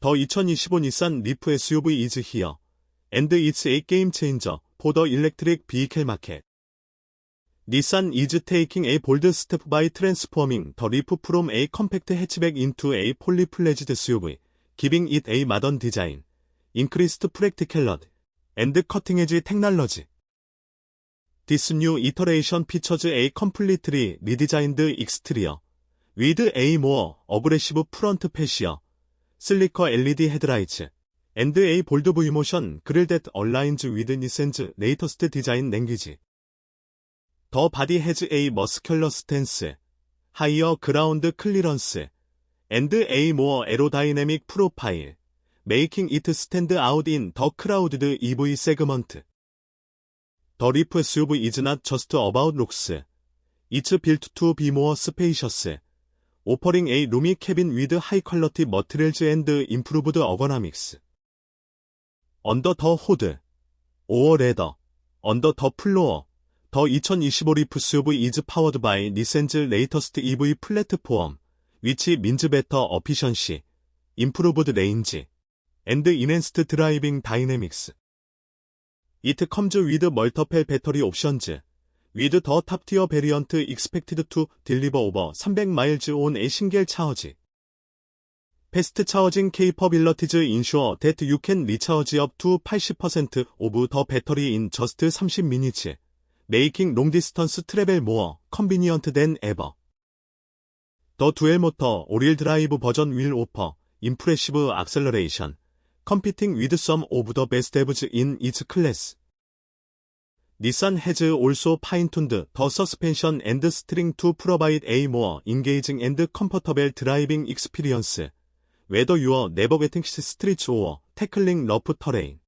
더 2025 니산 리프 SUV 이즈 히어 앤드 이츠 에 게임 체인저 포더 일렉트릭 비이켈 마켓 니산 이즈 테이킹 에 볼드 스텝 바이 트랜스포밍 더 리프 프롬 에 컴팩트 해치백 인투 에 폴리플레지드 SUV 기빙 잇 에 마던 디자인 인크리스트 프랙티켈러드 앤드 커팅에지 테크놀로지 디스 뉴 이터레이션 피처즈 에 컴플리트리 리디자인드 익스트리어 위드 에이 모어 어그레시브 프런트 패시어 슬리커 LED 헤드라이츠 앤드 A 볼드 브이 모션 그릴댓 얼라인즈 위드 니센즈 네이터스트 디자인 냉기지, 더 바디 헤즈 A 머스큘러 스탠스 하이어 그라운드 클리런스 앤드 A 모어 에로다이내믹 프로파일 메이킹 이트 스탠드 아웃 인 더 크라우드드 EV 세그먼트. 더 리프 SUV 이즈 낫 저스트 어바웃 룩스 이츠 빌트 투 비모어 스페이셔스 오퍼링 A 루미 캐빈 위드 하이 퀄러티 머트릴즈 앤드 임프루브드 어거나믹스. 언더 더 호드 오어 레더 언더 더 플로어 더 2025 리프스 UV 이즈 파워드 바이 니센즈 레이터스트 EV 플랫폼 위치 민즈 베터 어피션시 임프로브드 레인지 앤드 인핸스트 드라이빙 다이내믹스. 이트 컴즈 위드 멀터펠 배터리 옵션즈. with the top-tier variant expected to deliver over 300 miles on a single charge. Fast charging capabilities ensure that you can recharge up to 80% of the battery in just 30 minutes, making long-distance travel more convenient than ever. The dual-motor all-wheel drive 버전 will offer impressive acceleration, competing with some of the best EVs in its class. 닛산 헤즈 올소 파인툰드 더 서스펜션 앤드 스트링 투 프로바이드 에이 모어 인게이징 앤드 컴포터벨 드라이빙 익스피리언스 웨더 유어 네버 게팅 시 스트리트 오어 태클링 러프 터레인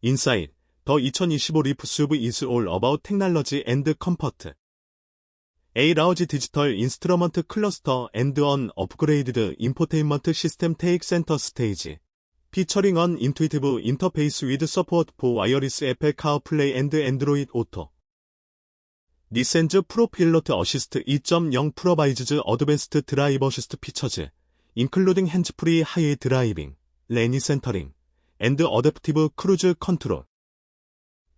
인사이드 더 2025 리프 수브 이즈 올 어바웃 테크놀로지 앤드 컴포트 에이 라우지 디지털 인스트루먼트 클러스터 앤드 언 업그레이드드 인포테인먼트 시스템 테이크 센터 스테이지 피처링 언 인투이티브 인터페이스 위드 서포트 포 와이어리스 애플 카어플레이 앤드 앤드로이드 오토 니센즈 프로필러트 어시스트 2.0 프로바이즈즈 어드밴스트 드라이버 시스트 피처즈 인클루딩 핸즈프리 하이 드라이빙, 레니 센터링, 앤드 어댑티브 크루즈 컨트롤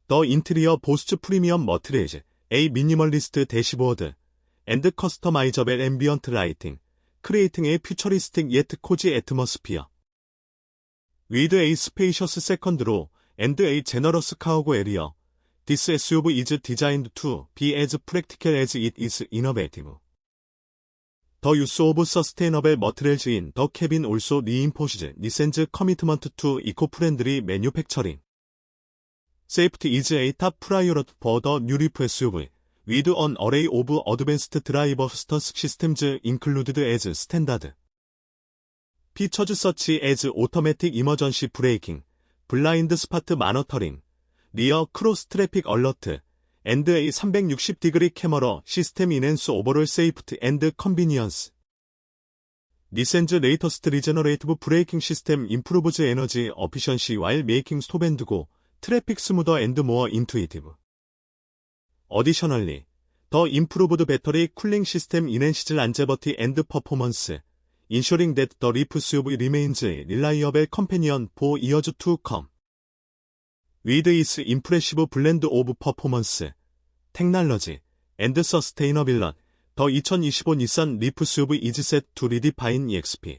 더 인테리어 보스트 프리미엄 머트리즈, A 미니멀리스트 대시보드, 앤드 커스터마이저벨 앰비언트 라이팅, 크리에이팅 의 퓨처리스틱 예트 코지 애트머스피어 with a spacious second로 and a generous cargo area. This SUV is designed to be as practical as it is innovative. The use of sustainable materials in the cabin also reinforces Nissan's commitment to eco-friendly manufacturing. Safety is a top priority for the newly SUV, with an array of advanced driver assistance systems included as standard. 피처즈 서치 에즈 오토매틱 이머전시 브레이킹, 블라인드 스파트 마너터링, 리어 크로스 트래픽 얼러트, 앤드 A 360 디그리 캐머러 시스템 인앤스 오버롤 세이프트 앤드 컨비니언스. 니센즈 레이터스트 리제너레이티브 브레이킹 시스템 임프로브즈 에너지 어피션시 와일 메이킹 스톱 앤드 고 트래픽 스무더 앤드 모어 인투이티브. 어디셔널리 더 임프로브드 배터리 쿨링 시스템 인앤시즐 안제버티 앤드 퍼포먼스 ensuring that the reefs of remains reliable companion for years to come. With its impressive blend of performance, technology, and sustainability, the 2025 Nissan Leaf SUV is set to redefine EXP.